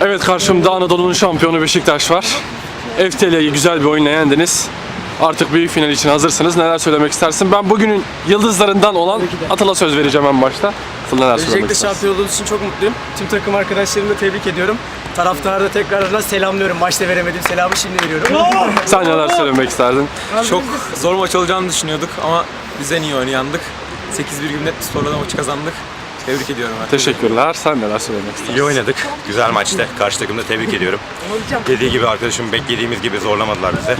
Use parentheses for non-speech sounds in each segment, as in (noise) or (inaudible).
Evet karşımda Anadolu'nun şampiyonu Beşiktaş var. Eftelye'yi güzel bir oyunla yendiniz. Artık büyük final için hazırsınız. Neler söylemek istersin? Ben bugünün yıldızlarından olan Atıl'a söz vereceğim en başta. Atıl neler söylemek Öncelikle istersin? şampiyon olduğunuz için çok mutluyum. Tüm takım arkadaşlarımı da tebrik ediyorum. Taraftarı da tekrardan selamlıyorum. Maçta veremediğim selamı şimdi veriyorum. Sen neler söylemek isterdin? Çok zor maç olacağını düşünüyorduk ama biz en iyi oynayandık. 8-1 gibi net bir skorla da maçı kazandık. Tebrik ediyorum herkese. Teşekkürler. Sen neler söylemek istersin? İyi oynadık. Güzel maçtı. Karşı takımda tebrik ediyorum. Dediği gibi arkadaşım beklediğimiz gibi zorlamadılar bizi.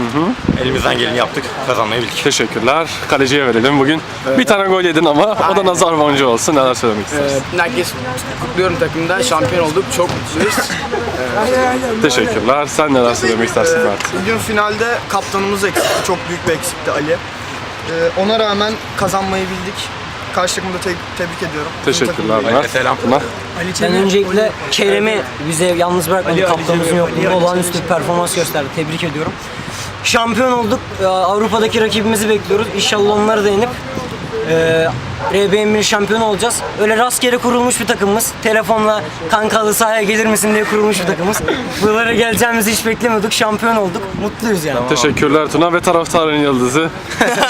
Elimizden geleni yaptık. Kazanmayı bildik. Teşekkürler. Kaleciye verelim bugün. Bir tane gol yedin ama o da nazar boncuğu olsun. Neler söylemek istersin? Herkes kutluyorum takımda. Şampiyon olduk. Çok mutluyuz. (laughs) Teşekkürler. Sen neler söylemek istersin Mert? Bugün finalde kaptanımız eksikti. Çok büyük bir eksikti Ali. Ee, ona rağmen kazanmayı bildik. Karşı takımı da te- tebrik ediyorum. Teşekkürler Mert. selam. Tuna. Ben öncelikle Kerem'i bize yalnız bırakmadı. Kaptanımızın yokluğunda olağanüstü bir performans gösterdi. Tebrik ediyorum. Şampiyon olduk. Ee, Avrupa'daki rakibimizi bekliyoruz. İnşallah onları da yenip e, RBM'in şampiyon olacağız. Öyle rastgele kurulmuş bir takımımız. Telefonla kankalı sahaya gelir misin diye kurulmuş bir takımız. Buralara geleceğimizi hiç beklemiyorduk. Şampiyon olduk. Mutluyuz yani. Teşekkürler Tuna ve taraftarın yıldızı.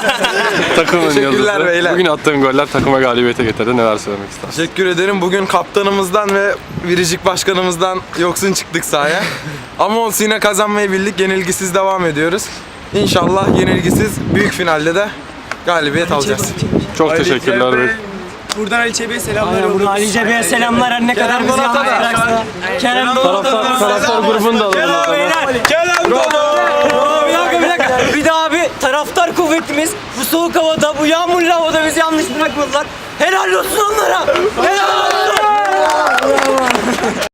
(laughs) Takımın yıldızı. beyler. Bugün attığın goller takıma galibiyete getirdi. Neler söylemek istersin? Teşekkür ederim. Bugün kaptanımızdan ve biricik başkanımızdan yoksun çıktık sahaya. Ama olsun yine kazanmayı bildik. Yenilgisiz devam ediyoruz. İnşallah yenilgisiz büyük finalde de galibiyet alacağız. Çok teşekkürler. Bey. Buradan Ali Çebi'ye selamlar Aynen, buradan Ali Cebe'ye selamlar her ne kadar bizi yalnız bıraksa. Kerem Taraftar, taraftar grubunu da alalım. o zaman. Bir dakika bir dakika. Bir daha abi taraftar kuvvetimiz bu soğuk havada bu yağmurlu havada bizi yanlış bırakmadılar. Helal olsun onlara. Helal olsun.